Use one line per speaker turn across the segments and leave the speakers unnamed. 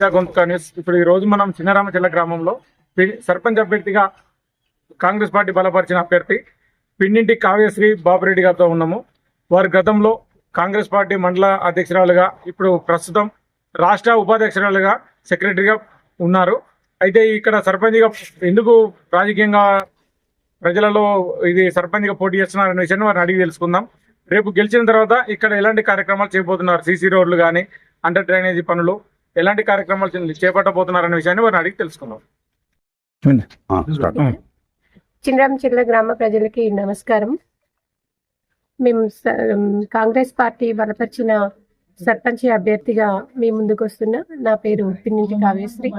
గొంతుక న్యూస్ ఇప్పుడు ఈ రోజు మనం చిన్నరామచెల్ల గ్రామంలో సర్పంచ్ అభ్యర్థిగా కాంగ్రెస్ పార్టీ బలపరిచిన అభ్యర్థి పిన్నింటి కావ్యశ్రీ బాబురెడ్డి గారితో ఉన్నాము. వారి గతంలో కాంగ్రెస్ పార్టీ మండల అధ్యక్షురాలుగా ఇప్పుడు ప్రస్తుతం రాష్ట్ర ఉపాధ్యక్షురాలుగా సెక్రటరీగా ఉన్నారు. అయితే ఇక్కడ సర్పంచ్గా ఎందుకు రాజకీయంగా ప్రజలలో ఇది సర్పంచ్గా పోటీ చేస్తున్నారనే విషయాన్ని వారిని అడిగి తెలుసుకుందాం. రేపు గెలిచిన తర్వాత ఇక్కడ ఎలాంటి కార్యక్రమాలు చేయబోతున్నారు? సీసీ రోడ్లు కానీ అండర్ డ్రైనేజీ పనులు ఎలాంటి కార్యక్రమాలు చే- చేపట్టబోతున్నారనే విషయాన్ని వారిని అడిగి తెలుసుకుందాం.
చిన్నరామచిల్ల గ్రామ ప్రజలకి నమస్కారం. మేము కాంగ్రెస్ పార్టీ బలపరిచిన సర్పంచ్ అభ్యర్థిగా మీ ముందుకు వస్తున్నా నా పేరు పిన్నింటి కావ్యశ్రీ.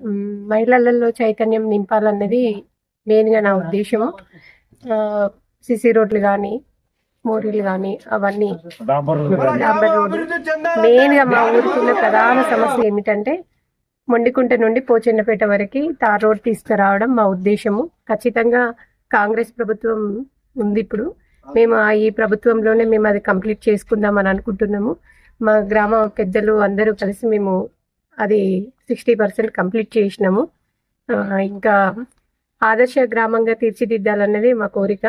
ఉమ్, మహిళలలో చైతన్యం నింపాలన్నది మెయిన్గా నా ఉద్దేశము. సిసి రోడ్లు కానీ మోరీలు కానీ అవన్నీ మెయిన్గా మా ఊరికున్న ప్రధాన సమస్య ఏమిటంటే మొండికుంట నుండి పోచెన్నపేట వరకు తార్ రోడ్ తీసుకురావడం మా ఉద్దేశము. ఖచ్చితంగా కాంగ్రెస్ ప్రభుత్వం ఉంది ఇప్పుడు. మేము ఆ ఈ ప్రభుత్వంలోనే మేము అది కంప్లీట్ చేసుకుందాం అని అనుకుంటున్నాము. మా గ్రామ పెద్దలు అందరూ కలిసి మేము అది సిక్స్టీ పర్సెంట్ కంప్లీట్ చేసినాము. ఇంకా ఆదర్శ గ్రామంగా తీర్చిదిద్దాలన్నది మా కోరిక.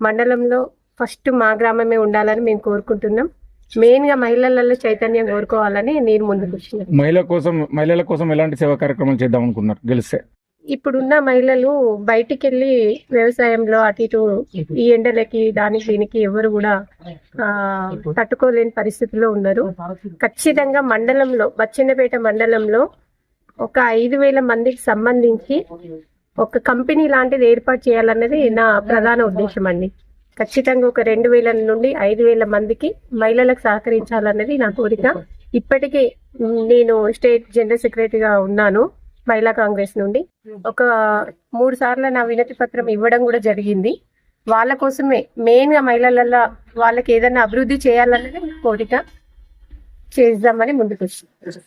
మండలంలో ఫస్ట్ మా గ్రామమే ఉండాలని మేము కోరుకుంటున్నాం. మెయిన్గా మహిళలలో చైతన్యం కోరుకోవాలని నేను ముందుకు
మహిళల కోసం మహిళల కోసం ఎలాంటి సేవా కార్యక్రమాలు చేద్దాం అనుకున్నారు? గెలిస్తే.
ఇప్పుడున్న మహిళలు బయటికి వెళ్ళి వ్యవసాయంలో అటు ఇటు ఈ ఎండలకి దానికి దీనికి ఎవరు కూడా తట్టుకోలేని పరిస్థితిలో ఉన్నారు. ఖచ్చితంగా మండలంలో బచ్చన్నపేట మండలంలో ఒక ఐదు వేల మందికి సంబంధించి ఒక కంపెనీ లాంటిది ఏర్పాటు చేయాలన్నది నా ప్రధాన ఉద్దేశం అండి. ఖచ్చితంగా ఒక రెండు వేల నుండి ఐదు వేల మందికి మహిళలకు సహకరించాలన్నది నా కోరిక. ఇప్పటికే నేను స్టేట్ జనరల్ సెక్రటరీగా ఉన్నాను మహిళా కాంగ్రెస్ నుండి. ఒక మూడు సార్లు నా వినతి పత్రం ఇవ్వడం కూడా జరిగింది. వాళ్ళ కోసమే మెయిన్గా మహిళల వాళ్ళకి ఏదైనా అభివృద్ధి చేయాలన్నది నా కోరిక. చేద్దామని ముందుకు వచ్చింది